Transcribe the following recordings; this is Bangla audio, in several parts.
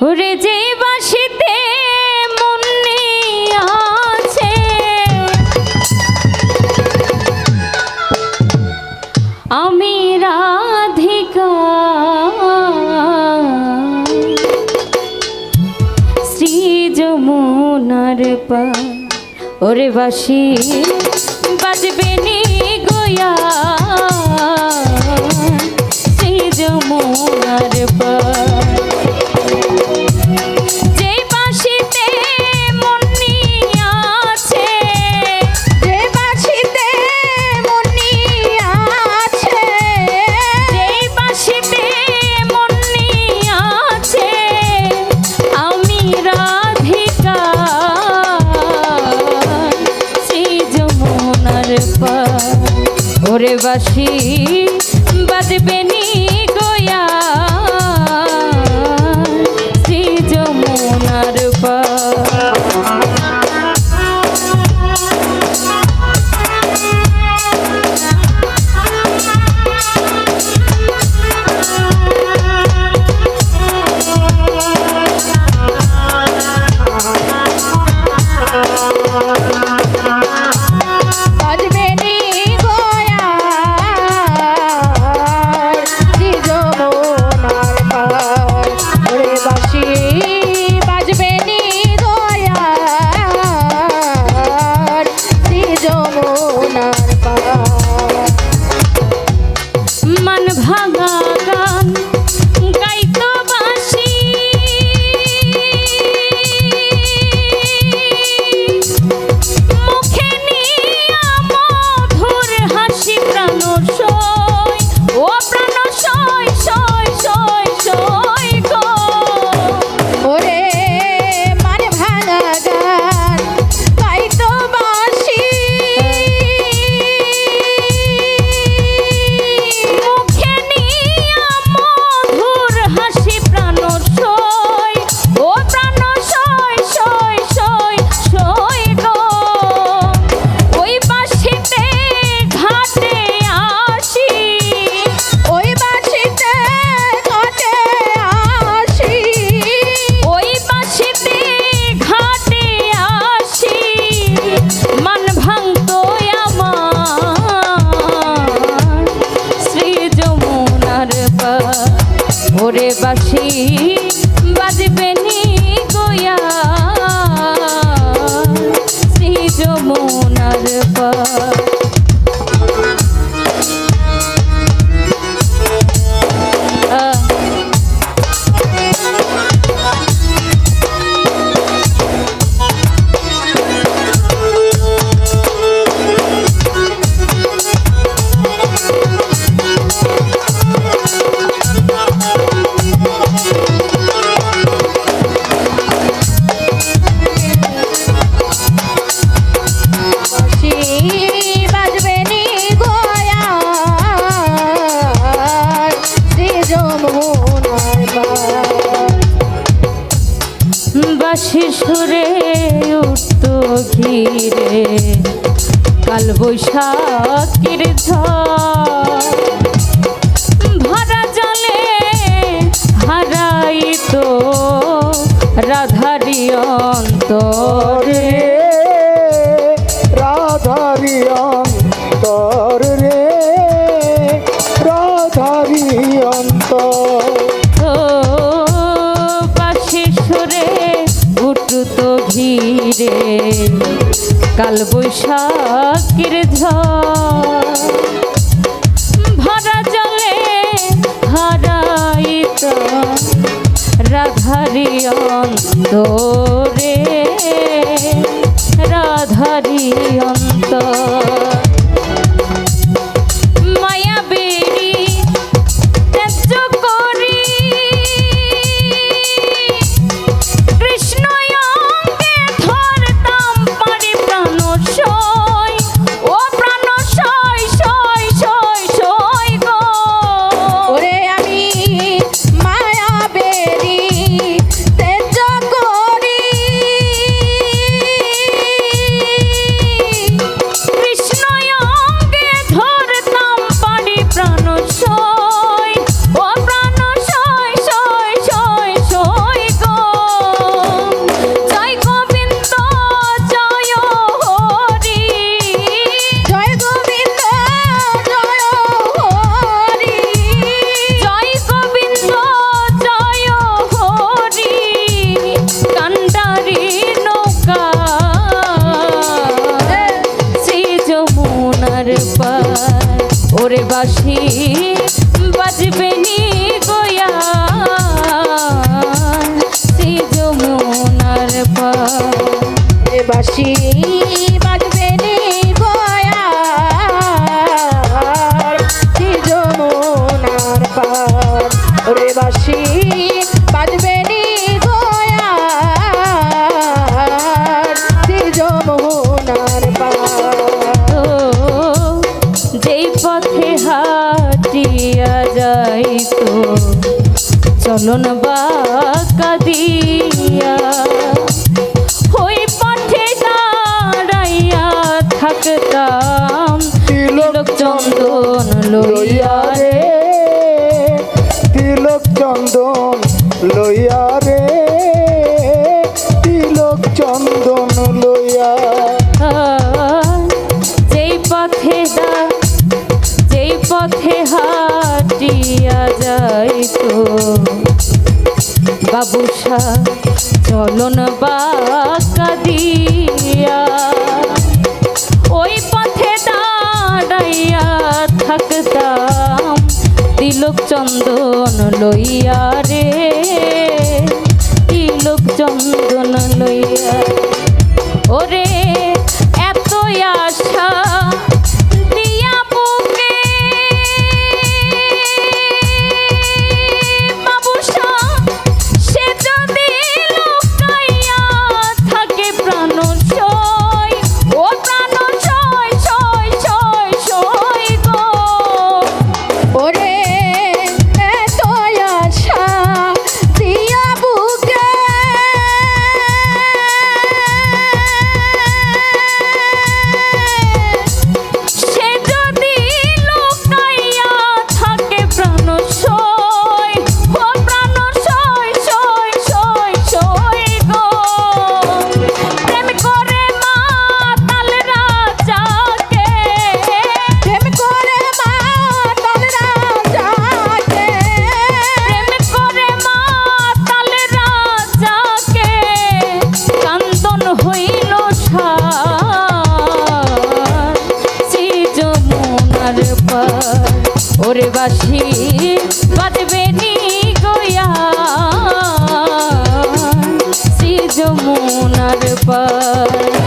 ওরে যে বাসিতে মনে আছে। আমি রাধিকা। শ্রী যমুনার ওরে বাসি, বাজবে নি গোয়া। শ্রী যমুনার পা। বাসি বাজবে বাসি বাজবে নি গোয়া। শ্রী যমুনার পা রে। কাল বৈশাখীর ঝড়। কাল বৈশাখের ভরা জলে হারাইত রাধারি অন্তরে রাধারি অন্তর। বাসি বাজবে নি গয়ার কি যমুনার পার। রে বাসি, বাজবে নি যেই পথে হাটিয়া যাইতো চলন বা কাদি লইয়া। যেই পথে যেই পথে হাটিয়া যাইতো বাবুসা চলন বাঁকা দিয়া। ওই পথে দাঁড়াইয়া থাকতাম তিলক চন্দন লইয়া রে। তিলক চন্দন লইয়া পায়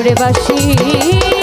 ওরে বাসী।